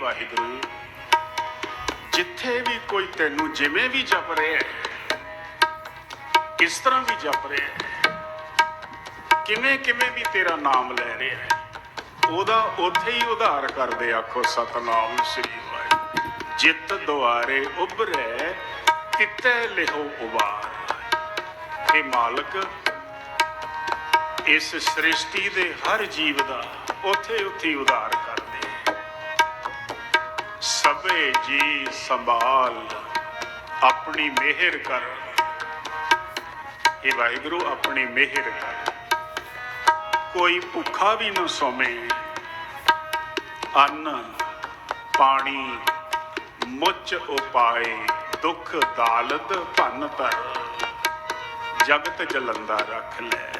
ਵਾਹਿਗੁਰੂ, ਜਿੱਥੇ ਵੀ ਕੋਈ ਤੈਨੂੰ ਜਿਵੇਂ ਵੀ ਜਪ ਰਿਹਾ ਹੈ, ਕਿਸ ਤਰ੍ਹਾਂ ਵੀ ਜਪ ਰਿਹਾ ਹੈ, ਕਿਵੇਂ ਕਿਵੇਂ ਵੀ ਤੇਰਾ ਨਾਮ ਲੈ ਰਿਹਾ ਹੈ, ਉਹਦਾ ਉੱਥੇ ਹੀ ਉਧਾਰ ਕਰਦੇ ਆਖੋ, ਸਤਨਾਮ ਸ੍ਰੀ ਵਾਹਿਗੁਰੂ। ਜਿਤ ਦੁਆਰੇ ਉਭਰੈ, ਤਿੱਤੈ ਲਿਹੋ ਉਬਾਰ। ਇਹ ਮਾਲਕ, ਇਸ ਸ੍ਰਿਸ਼ਟੀ ਦੇ ਹਰ ਜੀਵ ਦਾ ਉੱਥੇ ਉੱਥੇ ਹੀ ਉਧਾਰ ਕਰਦੇ ਸਭੇ ਜੀ ਸੰਭਾਲ, ਆਪਣੀ ਮਿਹਰ ਕਰ। ਇਹ ਵਾਹਿਗੁਰੂ ਆਪਣੀ ਮਿਹਰ ਕਰ। ਕੋਈ ਭੁੱਖਾ ਵੀ ਨਾ ਸੋਵੇ। ਅੰਨ, ਪਾਣੀ, ਮੁੱਚ ਉਪਾਏ, ਦੁੱਖ, ਦਾਲਤ ਭੰਨ ਤਰ ਜਗਤ ਜਲੰਦਾ ਰੱਖ ਲੈ।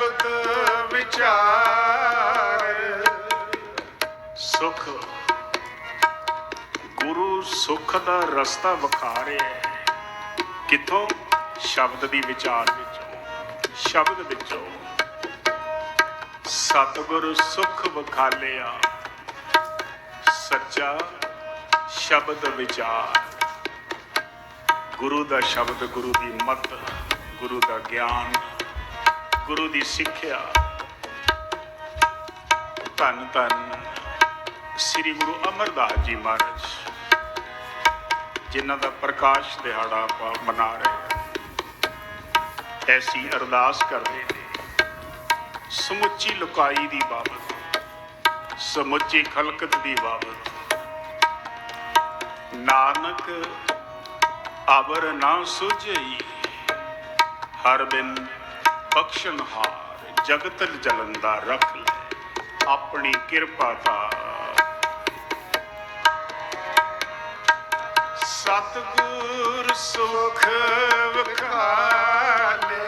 ਸ਼ਬਦ ਵਿਚਾਰ। ਸੁਖ। ਗੁਰੂ ਸੁਖ ਦਾ ਰਸਤਾ ਵਿਖਾ ਰਿਹਾ ਹੈ ਕਿੱਥੋਂ? ਸ਼ਬਦ ਦੀ ਵਿਚਾਰ ਵਿੱਚੋਂ। ਸ਼ਬਦ ਵਿੱਚੋਂ। ਸਤਿਗੁਰ ਸੁਖ ਵਿਖਾਲਿਆ। ਸੱਚਾ ਸ਼ਬਦ ਵਿਚਾਰ। ਗੁਰੂ ਦਾ ਸ਼ਬਦ ਗੁਰੂ ਦੀ ਮਤ, ਗੁਰੂ ਦਾ ਗਿਆਨ। ਗੁਰੂ ਦੀ ਸਿੱਖਿਆ। ਧੰਨ ਧੰਨ ਸ੍ਰੀ ਗੁਰੂ ਅਮਰਦਾਸ ਜੀ ਮਹਾਰਾਜ, ਜਿਨ੍ਹਾਂ ਦਾ ਪ੍ਰਕਾਸ਼ ਦਿਹਾੜਾ ਆਪਾਂ ਮਨਾ ਰਹੇ ਐਸੀ ਅਰਦਾਸ ਕਰਦੇ ਨੇ ਸਮੁੱਚੀ ਲੁਕਾਈ ਦੀ ਬਾਬਤ, ਸਮੁੱਚੀ ਖਲਕਤ ਦੀ ਬਾਬਤ, ਨਾਨਕ ਅਬਰ ਨਾ ਸੁਝਈ, ਹਰ ਬਿਨ ਬਖਸ਼ਣ ਜਗਤਲ ਜਗਤ ਜਲੰਦਾ ਰੱਖ ਲੈ ਆਪਣੀ ਕਿਰਪਾ ਦਾ। ਸਤਿਗੁਰ ਸੁਖ ਵਖਾਲਿਆ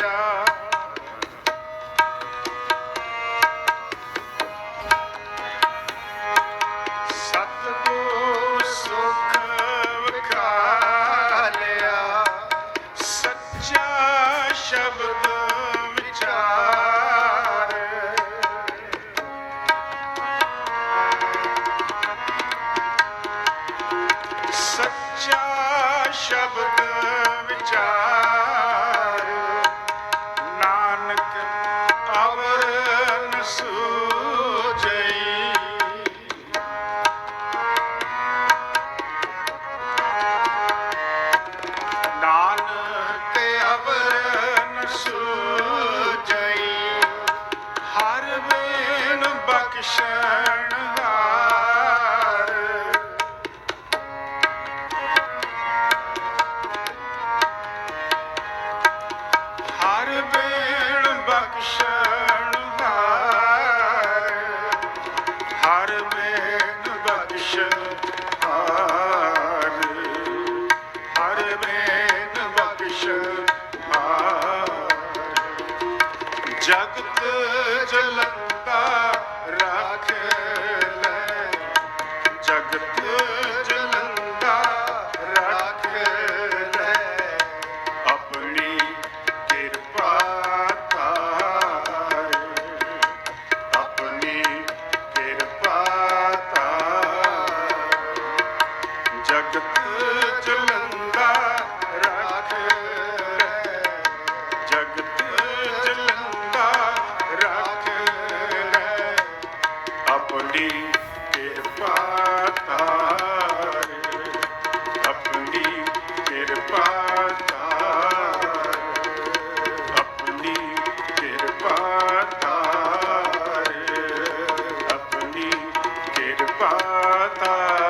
ਸ਼ਬਦ ਵਿਚਾਰ। ਨਾਨਕ ਅਵਰ ਨ ਸੂਝਈ। ਨਾਨਕ ਅਵਰ ਨ ਸੂਝਈ। ਹਰ ਬਿਨ ਬਖਸ਼ਣ ਜਗਤ ਪਾਤਾ